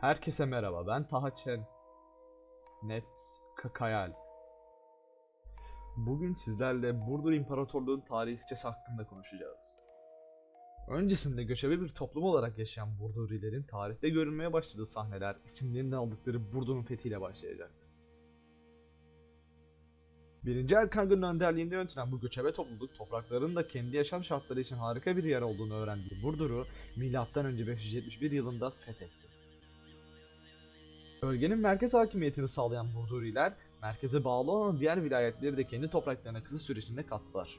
Herkese merhaba, ben Taha Çen. Net Kakayal. Bugün sizlerle Burdur İmparatorluğu'nun tarihçesi hakkında konuşacağız. Öncesinde göçebe bir toplum olarak yaşayan Burdurilerin tarihte görülmeye başladığı sahneler isimlerinden aldıkları Burdur'un fethiyle başlayacaktı. Birinci Erkang'ın önderliğinde yönetilen bu göçebe topluluk toprakların da kendi yaşam şartları için harika bir yer olduğunu öğrendiği Burdur'u M.Ö. 571 yılında fethetti. Bölgenin merkez hakimiyetini sağlayan Burduriler, merkeze bağlı olan diğer vilayetleri de kendi topraklarına kısa süre içinde kattılar.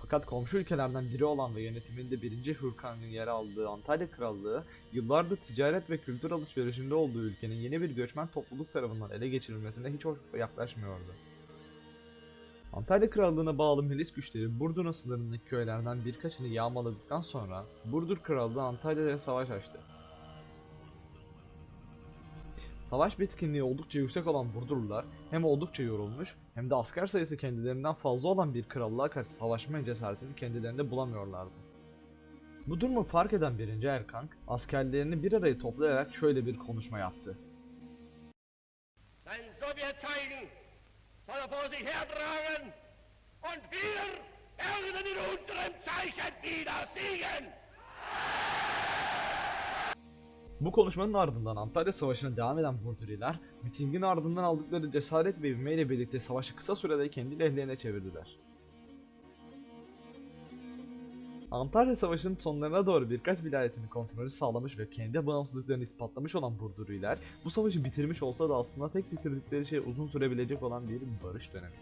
Fakat komşu ülkelerden biri olan ve yönetiminde 1. Hürkan'ın yer aldığı Antalya Krallığı, yıllardır ticaret ve kültür alışverişinde olduğu ülkenin yeni bir göçmen topluluk tarafından ele geçirilmesine hiç hoş yaklaşmıyordu. Antalya Krallığı'na bağlı milis güçleri Burdur'un sınırındaki köylerden birkaçını yağmaladıktan sonra Burdur Krallığı Antalya'ya savaş açtı. Savaş bitkinliği oldukça yüksek olan Burdurlular hem oldukça yorulmuş hem de asker sayısı kendilerinden fazla olan bir krallığa karşı savaşmaya cesaretini kendilerinde bulamıyorlardı. Bu durumu fark eden 1. Erkank askerlerini bir araya toplayarak şöyle bir konuşma yaptı. Sein Sowjetzeichen soll er vor sich hertragen und wir werden in unserem Zeichen wieder siegen. Bu konuşmanın ardından Antalya Savaşı'na devam eden Burduriler, mitingin ardından aldıkları cesaret ve ivmeyle birlikte savaşı kısa sürede kendi lehlerine çevirdiler. Antalya Savaşı'nın sonlarına doğru birkaç vilayetin kontrolü sağlamış ve kendi bağımsızlıklarını ispatlamış olan Burduriler, bu savaşı bitirmiş olsa da aslında tek bitirdikleri şey uzun sürebilecek olan bir barış dönemi.